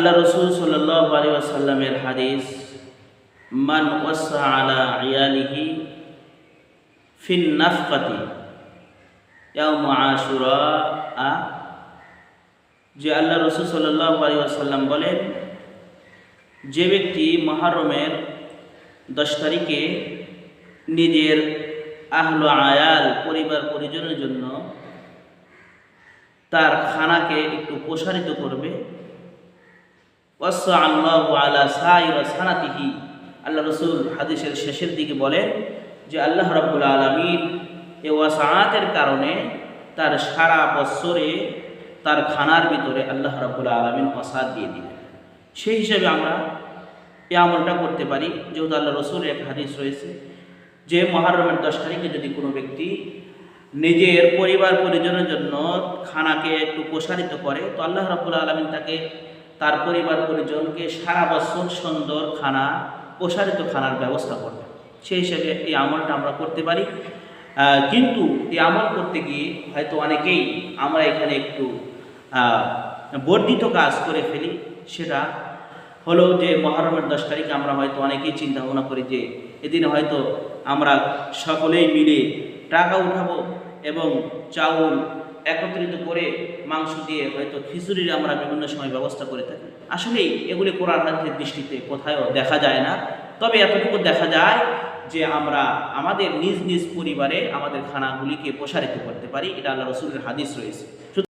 আল্লাহ রসুল সাল্লাহ আলী আসাল্লামের হাদিস, মান ওয়াসা আলা ইয়ালিহি ফিন নাফকাতি আশুরা আ যে আল্লাহ রসুল সাল্লাহ আলী আসাল্লাম বলেন, যে ব্যক্তি মহারমের দশ তারিখে নিজের আহল আয়াল পরিবার পরিজনের জন্য তার খানাকে একটু প্রসারিত করবে সানাতিহি। আল্লাহ রসুল হাদিসের শেষের দিকে বলেন যে আল্লাহ রাব্বুল আলমিন এ ওয়াসাআতের কারণে তার সারা বৎসরে তার খানার ভিতরে আল্লাহ রাব্বুল আলমিন ওয়াসাদ দিয়ে দিবেন সেই হিসাবে আমরা এই আমলটা করতে পারি। যেহেতু আল্লাহ রসুলের এক হাদিস রয়েছে যে মহারমের দশ তারিখে যদি কোনো ব্যক্তি নিজের পরিবার পরিজনের জন্য খানাকে একটু প্রসারিত করে, তো আল্লাহ রাবুল আলমিন তাকে তার পরিবার পরিজনকে সারা বছর সুন্দর খানা, প্রসারিত খানার ব্যবস্থা করবে। সেই হিসেবে এই আমলটা আমরা করতে পারি। কিন্তু এই আমল করতে গিয়ে হয়তো অনেকেই আমরা এখানে একটু বর্ধিত কাজ করে ফেলি। সেটা হলো যে মহরমের দশ তারিখে আমরা হয়তো অনেকেই চিন্তা ভাবনা করি যে এদিন হয়তো আমরা সকলেই মিলে টাকা উঠাবো এবং চাউল একত্রিত করে মাংস দিয়ে হয়তো খিচুড়ির আমরা বিভিন্ন সময় ব্যবস্থা করে থাকি। আসলেই এগুলি কোরআন হাতের দৃষ্টিতে কোথায়ও দেখা যায় না। তবে এতটুকু দেখা যায় যে আমরা আমাদের নিজ নিজ পরিবারে আমাদের খানাগুলিকে প্রসারিত করতে পারি। এটা আল্লাহ রসুলের হাদিস রয়েছে।